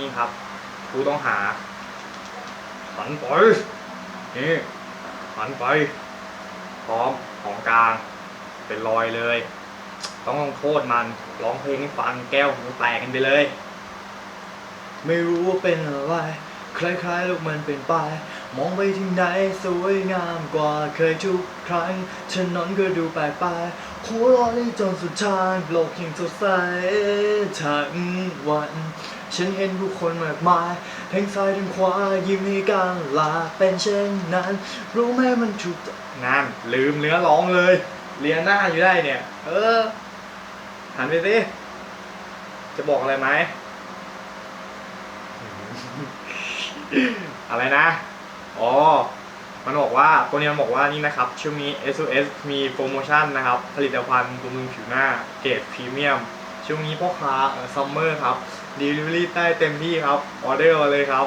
นี่ครับผู้ต้องหาหันไปนี่หันไป พร้อมของกลาง เป็นรอยเลย ต้องลงโทษมันร้องเพลงให้ฟังแก้วหูแตกกันไปเลย ไม่รู้ว่าเป็นอะไรคล้ายๆลูกมันเป็นไป มองไปที่ไหนสวยงามกว่าเคยทุกครั้งถนนก็ดูแปลกไปหัวเร้อนจนสุดทางโลกยังสดใสทั้งวัน ฉันเห็นผู้คนมากมายทั้งซ้ายทั้งขวายิ้มให้กันลาเป็นเช่นนั้น รู้ไหมมันถูกนั่นลืมเนื้อร้องเลย เรียนหน้าอยู่ได้เนี่ย เออ หันไปสิจะบอกอะไรไหม อะไรนะ อ๋อ มันบอกว่า ตัวนี้มันบอกว่านี่นะครับ ช่วงนี้ SOS มีโปรโมชั่นนะครับ ผลิตภัณฑ์บำรุงผิวหน้า เกรดพรีเมียม ช่วงนี้พ่อค้าซัมเมอร์ครับ Delivery ได้เต็มที่ครับ ออเดอร์มาเลยครับ